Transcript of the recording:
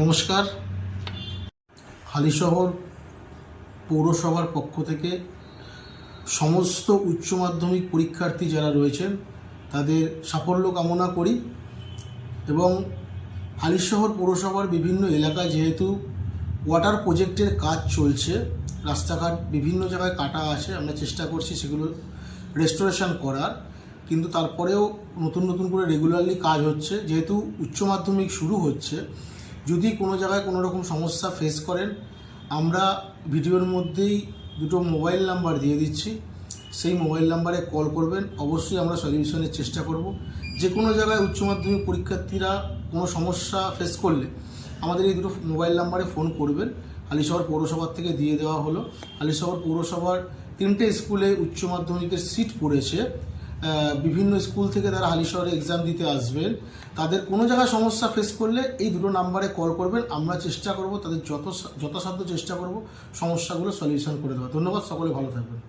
নমস্কার। হালিশহর পৌরসভার পক্ষ থেকে সমস্ত উচ্চ মাধ্যমিক পরীক্ষার্থী যারা রয়েছেন, তাদের সাফল্য কামনা করি এবং হালিশহর পৌরসভার বিভিন্ন এলাকায় যেহেতু ওয়াটার প্রজেক্টের কাজ চলছে, রাস্তাঘাট বিভিন্ন জায়গায় কাটা আছে, আমরা চেষ্টা করছি সেগুলো রেস্টোরেশন করার, কিন্তু তারপরেও নতুন নতুন করে রেগুলারলি কাজ হচ্ছে। যেহেতু উচ্চ মাধ্যমিক শুরু হচ্ছে যদি কোনো জায়গায় কোনো রকম সমস্যা ফেস করেন, আমরা ভিডিওর মধ্যেই দুটো মোবাইল নাম্বার দিয়ে দিচ্ছি। সেই মোবাইল নাম্বারে কল করবেন। অবশ্যই আমরা সলিউশনের চেষ্টা করব। যে কোনো জায়গায় উচ্চ মাধ্যমিক পরীক্ষার্থীরা কোনো সমস্যা ফেস করলে আমাদের এই দুটো মোবাইল নাম্বারে ফোন করবেন। হালিশহর পৌরসভার থেকে দিয়ে দেওয়া হলো। হালিশহর পৌরসভার তিনটে স্কুলে উচ্চ মাধ্যমিকের সিট পড়েছে। বিভিন্ন স্কুল থেকে তারা হালিশহরে এক্সাম দিতে আসবেন। তাদের কোনো জায়গায় সমস্যা ফেস করলে এই দুটো নাম্বারে কল করবেন। আমরা চেষ্টা করব, তাদের যত যথাসাধ্য চেষ্টা করব, সমস্যাগুলো সলিউশন করে দেওয়া ধন্যবাদ, সকলে ভালো থাকবেন।